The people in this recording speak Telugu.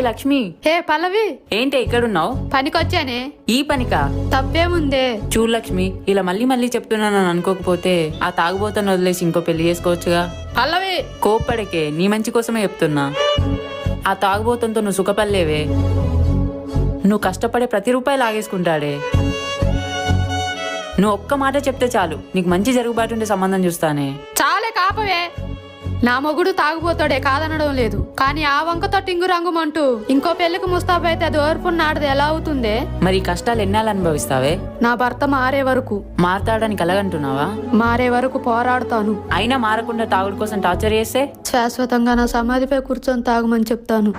లక్ష్మి? హే పల్లవి! ఏంటి ఎక్కడున్నావు పనికొచ్చానే? ఈ పనికా? తప్పేముందే? చూడు లక్ష్మి ఇలా మళ్ళీ మళ్ళీ చెప్తున్నానని అనుకోకపోతే ఆ తాగుబోతను వదిలేసి ఇంకో పెళ్ళి చేసుకోవచ్చుగా? పల్లవి! కోప్పడకే నీ మంచి కోసమే చెప్తున్నా. ఆ తాగుబోతంతో నువ్వు సుఖపడలేవే. నువ్వు కష్టపడే ప్రతి రూపాయి లాగేసుకుంటాడే. నువ్వు ఒక్క మాట చెప్తే చాలు. నీకు మంచి జరుగుబాటు ఉండే సంబంధం చూస్తానే. చాలే కాపవే! నా మొగుడు తాగుపోతాడే కాదనడం లేదు. కానీ ఆ వంకతో టింగు రంగుమంటూ ఇంకో పెళ్ళికి ముస్తాబైతే అది ఓర్పున్నాడది ఎలా అవుతుందే? మరి ఈ కష్టాలు ఎన్నాళ్ళు అనుభవిస్తావే? నా భర్త మారే వరకు. మారతాడని కలగంటున్నావా? మారే వరకు పోరాడతాను. అయినా మారకుండా తాగుడు కోసం టార్చర్ చేస్తే? శాశ్వతంగా నా సమాధిపై కూర్చొని తాగమని చెప్తాను.